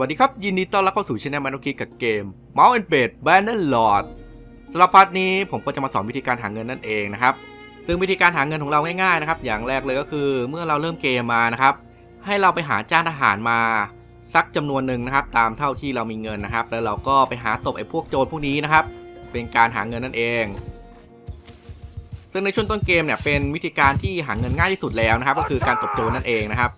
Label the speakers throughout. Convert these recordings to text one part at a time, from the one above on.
Speaker 1: สวัสดีครับ ยินดีต้อนรับเข้าสู่ช anel มานุกิกับเกม Mouse and Bed Banner Lord สำหรับพาร์ทนี้ผมก็จะมาสอนวิธีการหาเงินนั่นเองนะครับ ซึ่งวิธีการหาเงินของเราง่ายๆนะครับ อย่างแรกเลยก็คือเมื่อเราเริ่มเกมมานะครับ ให้เราไปหาจ้างทหารมาสักจำนวนหนึ่งนะครับ ตามเท่าที่เรามีเงินนะครับ แล้วเราก็ไปหาตบไอ้พวกโจรพวกนี้นะครับ เป็นการหาเงินนั่นเอง ซึ่งในช่วงต้นเกมเนี่ยเป็นวิธีการที่หาเงินง่ายที่สุดแล้วนะครับ ก็คือการตบโจรนั่นเองนะครับ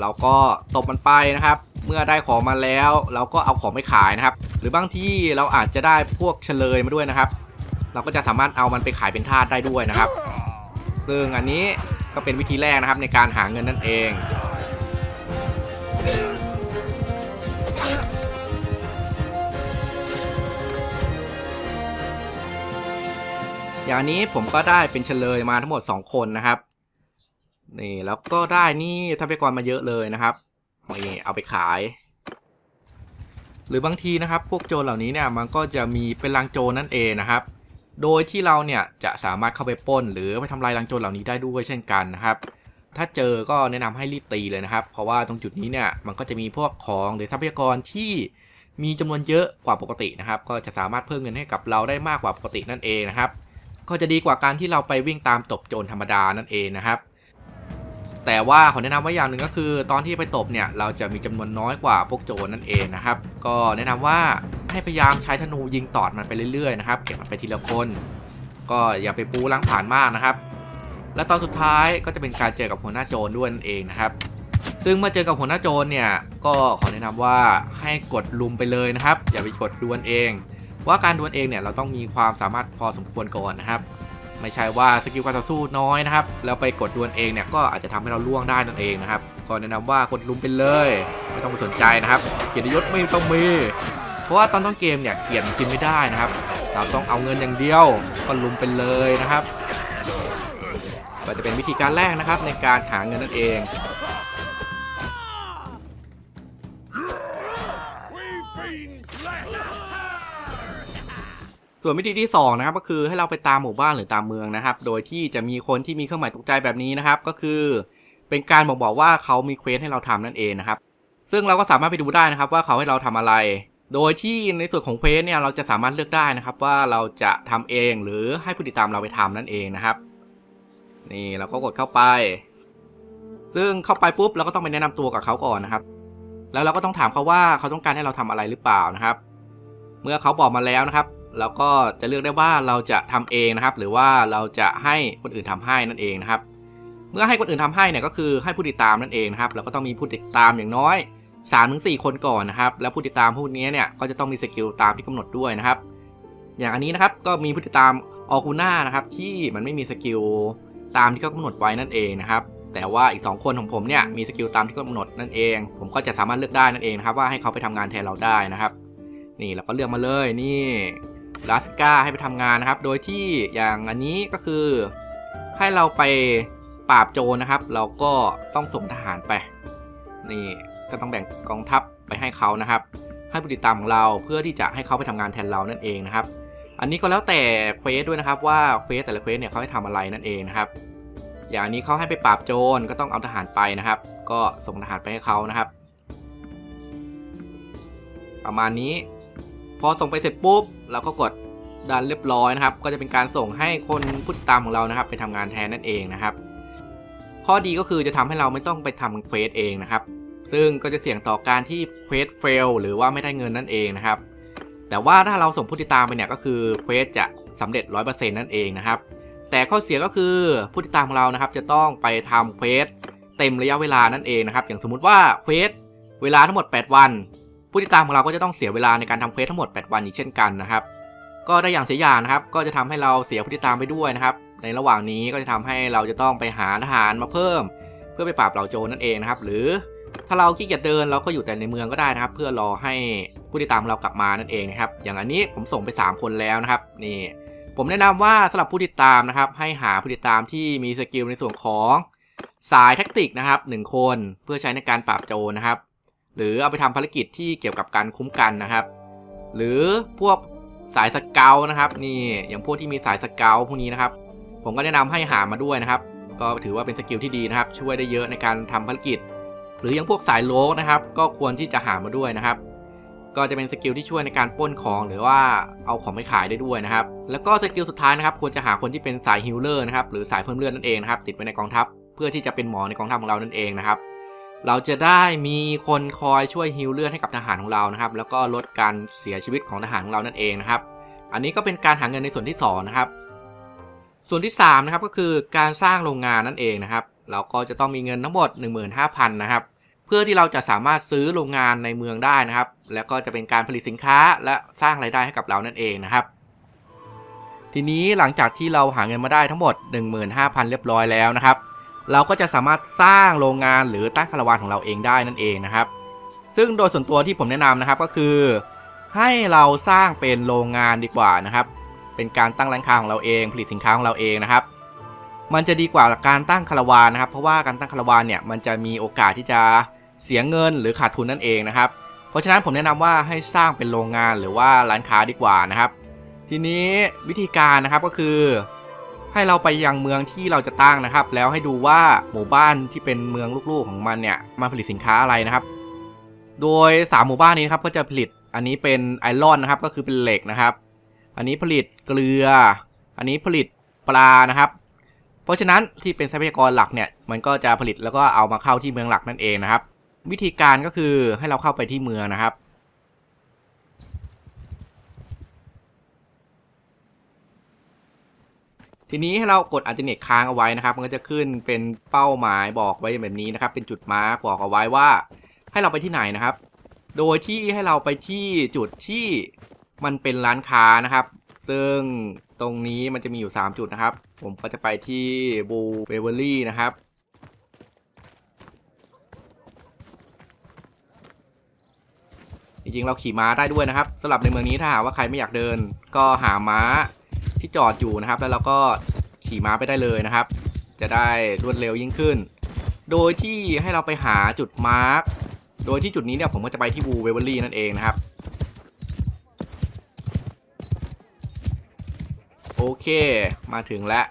Speaker 1: เราก็ตบมันไปนะครับ มื่อได้ของมาแล้ว เราก็เอาของไปขายนะครับ หรือบางที่เราอาจจะได้พวกเฉลยมาด้วยนะครับ เราก็จะสามารถเอามันไปขายเป็นทาสได้ด้วยนะครับ ซึ่งอันนี้ก็เป็นวิธีแรกนะครับในการหาเงินนั่นเองอย่างนนี้ผมก็ได้เป็นเฉลยมาทั้งหมด 2 คนนะครับ นี่แล้วก็ได้นี่ทรัพยากรมาเยอะเลยนะครับ นี่เอาไปขาย หรือบางทีนะครับ พวกโจรเหล่านี้เนี่ยมันก็จะมีเป็นลังโจรนั่นเองนะครับ โดยที่เราเนี่ยจะสามารถเข้าไปป้น หรือไปทำลายลังโจรเหล่านี้ได้ด้วยเช่นกันนะครับ ถ้าเจอก็แนะนำให้รีบตีเลยนะครับ เพราะว่าตรงจุดนี้เนี่ยมันก็จะมีพวกของหรือทรัพยากรที่มีจำนวนเยอะกว่าปกตินะครับ ก็จะสามารถเพิ่มเงินให้กับเราได้มากกว่าปกตินั่นเองนะครับ ก็จะดีกว่าการที่เราไปวิ่งตามตบโจรธรรมดานั่นเองนะครับ แต่ว่าขอแนะนำไว้อย่างหนึ่งก็คือ ตอนที่ไปตบเนี่ยเราจะมีจำนวนน้อยกว่าพวกโจรนั่นเองนะครับ ก็แนะนำว่าให้พยายามใช้ธนูยิงตอดมันไปเรื่อยๆนะครับเก็บมันไปทีละคน ก็อย่าไปปูล้างผ่านมากนะครับ และตอนสุดท้ายก็จะเป็นการเจอกับหัวหน้าโจรด้วยนั่นเองนะครับ ซึ่งเมื่อเจอกับหัวหน้าโจรเนี่ยก็ขอแนะนำว่าให้กดลุมไปเลยนะครับ อย่าไปกดดวลเอง ว่าการดวลเองเนี่ยเราต้องมีความสามารถพอสมควรก่อนนะครับ ไม่ใช่ว่าสกิลการต่อสู้น้อยนะครับแล้วไปกดดวลเองเนี่ยก็อาจจะทำให้เราล่วงได้นั่นเองนะครับก็แนะนำว่ากดลุมไปเลย ไม่ต้องไปสนใจนะครับ เกียรติยศไม่ต้องมีเพราะว่าตอนต้นเกมเนี่ยเกียรติกินไม่ได้นะครับ เราต้องเอาเงินอย่างเดียวก็ลุมไปเลยนะครับ ก็จะเป็นวิธีการแรกนะครับในการหาเงินนั่นเอง ส่วนวิธีที่2นะครับก็คือให้เราไปตามหมู่บ้านหรือตามเมืองนะครับ โดยที่จะมีคนที่มีเครื่องหมายตกใจแบบนี้นะครับ ก็คือ เป็นการบอกบอกว่าเขามีเควสให้เราทำนั่นเองนะครับ ซึ่งเราก็สามารถไปดูได้นะครับ ว่าเขาให้เราทำอะไร โดยที่ในส่วนของเควสเนี่ยเราจะสามารถเลือกได้นะครับ ว่าเราจะทำเองหรือให้ผู้ติดตามเราไปทำนั่นเองนะครับ นี่เราก็กดเข้าไป ซึ่งเข้าไปปุ๊บเราก็ต้องไปแนะนำตัวกับเขาก่อนนะครับ แล้วเราก็ต้องถามเขาว่าเขาต้องการให้เราทำอะไรหรือเปล่านะครับ เมื่อเขาบอกมาแล้วนะครับ เราก็จะเลือกได้ว่าเราจะทำเองนะครับ หรือว่าเราจะให้คนอื่นทำให้นั่นเองนะครับ เมื่อให้คนอื่นทำให้เนี่ยก็คือให้ผู้ติดตามนั่นเองนะครับเราก็ต้องมีผู้ติดตามอย่างน้อย3าถึงสคนก่อนนะครับ แล้วผู้ติดตามพวกนี้เนี่ยก็จะต้องมีสกิลตามที่กำหนดด้วยนะครับ อย่างอันนี้นะครับก็มีผู้ติดตามออคูน่านะครับที่มันไม่มีสกิลตามที่เขากำหนดไว้นั่นเองนะครับแต่ว่าอีก 2 คนของผมเนี่ยมีสกิลตามที่กำหนดนั่นเอง ผมก็จะสามารถเลือกได้นั่นเองนะครับว่าให้เขาไปทำงานแทนเราได้นะครับ นี่เราก็เลือกมาเลยนี่ ลาสกาให้ไปทำงานนะครับ โดยที่อย่างอันนี้ก็คือให้เราไปปราบโจรนะครับ เราก็ต้องส่งทหารไป นี่ก็ต้องแบ่งกองทัพไปให้เขานะครับ ให้ผู้ติดตามของเราเพื่อที่จะให้เขาไปทำงานแทนเรานั่นเองนะครับ อันนี้ก็แล้วแต่เควสด้วยนะครับว่าเควสแต่ละเควสเนี่ยเขาให้ทำอะไรนั่นเองนะครับ อย่างนี้เขาให้ไปปราบโจรก็ต้องเอาทหารไปนะครับ ก็ส่งทหารไปให้เขานะครับ ประมาณนี้ พอส่งไปเสร็จปุ๊บ เราก็กดดันเรียบร้อยนะครับ ก็จะเป็นการส่งให้คนผู้ติดตามของเรานะครับ ไปทำงานแทนนั่นเองนะครับ ข้อดีก็คือจะทำให้เราไม่ต้องไปทำเควสเองนะครับ ซึ่งก็จะเสี่ยงต่อการที่เควสเฟลหรือว่าไม่ได้เงินนั่นเองนะครับ แต่ว่าถ้าเราส่งผู้ติดตามไปเนี่ยก็คือเควสจะสำเร็จ 100%นั่นเองนะครับ แต่ข้อเสียก็คือผู้ติดตามของเรานะครับ จะต้องไปทำเควสเต็มระยะเวลานั่นเองนะครับ อย่างสมมุติว่าเควสเวลาทั้งหมด 8 วัน ผู้ติดตามของเราก็จะต้องเสียเวลาในการทำเควสทั้งหมด 8 วันอีกเช่นกันนะครับ ก็ได้อย่างเสียอย่างนะครับ ก็จะทำให้เราเสียผู้ติดตามไปด้วยนะครับ ในระหว่างนี้ก็จะทำให้เราจะต้องไปหาทหารมาเพิ่ม เพื่อไปปราบเหล่าโจรนั่นเองนะครับ หรือถ้าเราขี้เกียจเดินเราก็อยู่แต่ในเมืองก็ได้นะครับ เพื่อรอให้ผู้ติดตามเรากลับมานั่นเองนะครับ อย่างอันนี้ผมส่งไป 3 คนแล้วนะครับ นี่ ผมแนะนำว่าสำหรับผู้ติดตามนะครับ ให้หาผู้ติดตามที่มีสกิลในส่วนของสายแท็กติกนะครับ1คนเพื่อใช้ในการปราบโจรนะครับ หรือเอาไปทำภารกิจที่เกี่ยวกับการคุ้มกันนะครับ หรือพวกสายสเกลนะครับ นี่อย่างพวกที่มีสายสเกลพวกนี้นะครับ ผมก็แนะนำให้หามาด้วยนะครับ ก็ถือว่าเป็นสกิลที่ดีนะครับ ช่วยได้เยอะในการทำภารกิจ หรืออย่างพวกสายโลกนะครับ ก็ควรที่จะหามาด้วยนะครับ ก็จะเป็นสกิลที่ช่วยในการปล้นของหรือว่าเอาของไปขายได้ด้วยนะครับ แล้วก็สกิลสุดท้ายนะครับ ควรจะหาคนที่เป็นสายฮิลเลอร์นะครับหรือสายเพิ่มเลือดนั่นเองนะครับติดไว้ในกองทัพเพื่อที่จะเป็นหมอในกองทัพของเรานั่นเองนะครับ เราจะได้มีคนคอยช่วยฮิลเลือดให้กับทหารของเรานะครับ แล้วก็ลดการเสียชีวิตของทหารของเรานั่นเองนะครับ อันนี้ก็เป็นการหาเงินในส่วนที่สองนะครับ ส่วนที่สามนะครับก็คือการสร้างโรงงานนั่นเองนะครับ เราก็จะต้องมีเงินทั้งหมด 15,000นะครับ เพื่อที่เราจะสามารถซื้อโรงงานในเมืองได้นะครับ แล้วก็จะเป็นการผลิตสินค้าและสร้างรายได้ให้กับเรานั่นเองนะครับ ทีนี้หลังจากที่เราหาเงินมาได้ทั้งหมด 15,000 เรียบร้อยแล้วนะครับ เราก็จะสามารถสร้างโรงงานหรือตั้งคาราวานของเราเองได้นั่นเองนะครับ ซึ่งโดยส่วนตัวที่ผมแนะนำนะครับก็คือ ให้เราสร้างเป็นโรงงานดีกว่านะครับ เป็นการตั้งร้านค้าของเราเอง ผลิตสินค้าของเราเองนะครับ มันจะดีกว่าการตั้งคาราวานนะครับ เพราะว่าการตั้งคาราวานเนี่ยมันจะมีโอกาสที่จะเสียเงินหรือขาดทุนนั่นเองนะครับ เพราะฉะนั้นผมแนะนำว่าให้สร้างเป็นโรงงานหรือว่าร้านค้าดีกว่านะครับ ทีนี้วิธีการนะครับก็คือ ให้เราไปยังเมืองที่เราจะตั้งนะครับ แล้วให้ดูว่าหมู่บ้านที่เป็นเมืองลูกๆของมันเนี่ยมาผลิตสินค้าอะไรนะครับ โดย 3 หมู่บ้านนี้นะครับก็จะผลิตอันนี้เป็นไอรอนนะครับก็คือเป็นเหล็กนะครับ อันนี้ผลิตเกลือ อันนี้ผลิตปลานะครับ เพราะฉะนั้นที่เป็นทรัพยากรหลักเนี่ยมันก็จะผลิตแล้วก็เอามาเข้าที่เมืองหลักนั่นเองนะครับ วิธีการก็คือให้เราเข้าไปที่เมืองนะครับ ทีนี้ให้เรากดอัลเทอร์เนทค้างเอาไว้นะครับ มันก็จะขึ้นเป็นเป้าหมายบอกไว้แบบนี้นะครับ เป็นจุดมาร์กบอกเอาไว้ว่า ให้เราไปที่ไหนนะครับ โดยที่ให้เราไปที่จุดที่มันเป็นร้านค้านะครับ ซึ่งตรงนี้มันจะมีอยู่ 3 จุดนะครับ ผมก็จะไปที่บูเบเวอรี่นะครับจริงๆเราขี่ม้าได้ด้วยนะครับสำหรับในเมืองนี้ถ้าหากว่าใครไม่อยากเดิน ก็หาม้า ที่จอดอยู่นะครับ แล้วเราก็ขี่ม้าไปได้เลยนะครับ จะได้รวดเร็วยิ่งขึ้น โดยที่ให้เราไปหาจุดมาร์กโดยที่จุดนี้เนี่ยผมก็จะไปที่บูเวเวอรี่นั่นเองนะครับ โอเค มาถึงแล้ว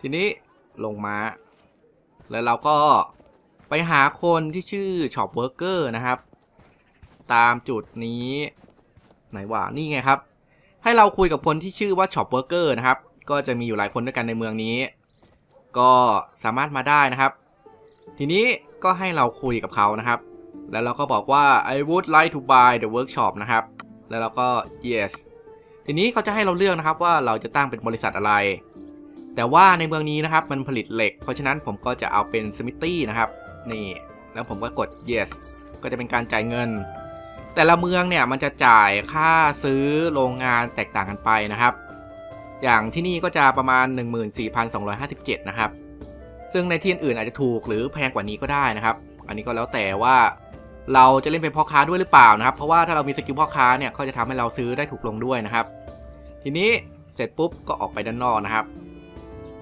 Speaker 1: ทีนี้ลงมา แล้วเราก็ไปหาคนที่ชื่อช็อปเวิร์กเกอร์นะครับ ตามจุดนี้ ไหนวะนี่ไงครับ ให้เราคุยกับคนที่ชื่อว่าช็อปเวิร์กเกอร์นะครับ ก็จะมีอยู่หลายคนด้วยกันในเมืองนี้ ก็สามารถมาได้นะครับ ทีนี้ก็ให้เราคุยกับเขานะครับ แล้วเราก็บอกว่า I would like to buy the workshop นะครับ แล้วเราก็ yes ทีนี้เขาจะให้เราเลือกนะครับว่าเราจะตั้งเป็นบริษัทอะไร แต่ว่าในเมืองนี้นะครับมันผลิตเหล็ก เพราะฉะนั้นผมก็จะเอาเป็นสมิ t ตี้นะครับ นี่ แล้วผมก็กด yes ก็จะเป็นการจ่ายเงิน แต่ละเมืองเนี่ยมันจะจ่ายค่าซื้อโรงงานแตกต่างกันไปนะครับ อย่างที่นี่ก็จะประมาณ 14,257 นะครับ ซึ่งในที่อื่นอาจจะถูกหรือแพงกว่านี้ก็ได้นะครับ อันนี้ก็แล้วแต่ว่าเราจะเล่นเป็นพ่อค้าด้วยหรือเปล่านะครับ เพราะว่าถ้าเรามีสกิลพ่อค้าเนี่ยก็จะทำให้เราซื้อได้ถูกลงด้วยนะครับ ทีนี้เสร็จปุ๊บก็ออกไปด้านนอกนะครับ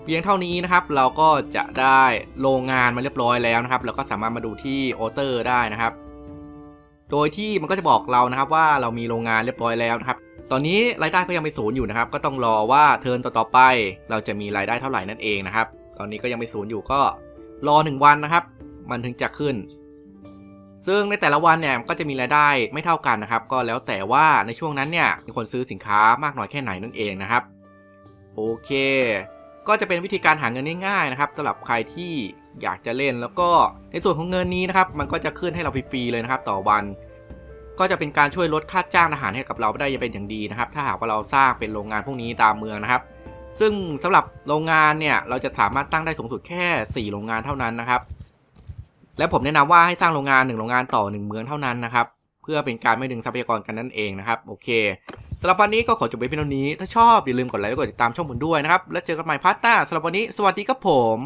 Speaker 1: เพียงเท่านี้นะครับเราก็จะได้โรงงานมาเรียบร้อยแล้วนะครับแล้วก็สามารถมาดูที่ออเตอร์ได้นะครับ โดยที่มันก็จะบอกเรานะครับว่าเรามีโรงงานเรียบร้อยแล้วนะครับ ตอนนี้รายได้ก็ยังไม่ศูนย์อยู่นะครับ ก็ต้องรอว่าเทิร์นต่อๆไป เราจะมีรายได้เท่าไหร่นั่นเองนะครับ ตอนนี้ก็ยังไม่ศูนย์อยู่ก็รอ 1 วันนะครับ มันถึงจะขึ้น ซึ่งในแต่ละวันเนี่ยก็จะมีรายได้ไม่เท่ากันนะครับ ก็แล้วแต่ว่าในช่วงนั้นเนี่ยมีคนซื้อสินค้ามากน้อยแค่ไหนนั่นเองนะครับ โอเค ก็จะเป็นวิธีการหาเงินง่ายๆนะครับสำหรับใครที่ อยากจะเล่นแล้วก็ในส่วนของเงินนี้นะครับ มันก็จะขึ้นให้เราฟรีๆเลยนะครับ ต่อวัน ก็จะเป็นการช่วยลดค่าจ้างอาหารให้กับเราได้เป็นอย่างดีนะครับ ถ้าหากว่าเราสร้างเป็นโรงงานพวกนี้ตามเมืองนะครับ ซึ่งสำหรับโรงงานเนี่ยเราจะสามารถตั้งได้สูงสุดแค่ 4 โรงงานเท่านั้นนะครับ และผมแนะนำว่าให้สร้างโรงงาน 1 โรงงานต่อ 1 เมืองเท่านั้นนะครับ เพื่อเป็นการไม่ดึงทรัพยากรกันนั่นเองนะครับโอเคสำหรับวันนี้ก็ขอจบไปเพียงเท่านี้ ถ้าชอบอย่าลืมกดไลค์และกดติดตามช่องผมด้วยนะครับ แล้วเจอกันใหม่พาร์ทหน้าสำหรับวันนี้ สวัสดีครับผม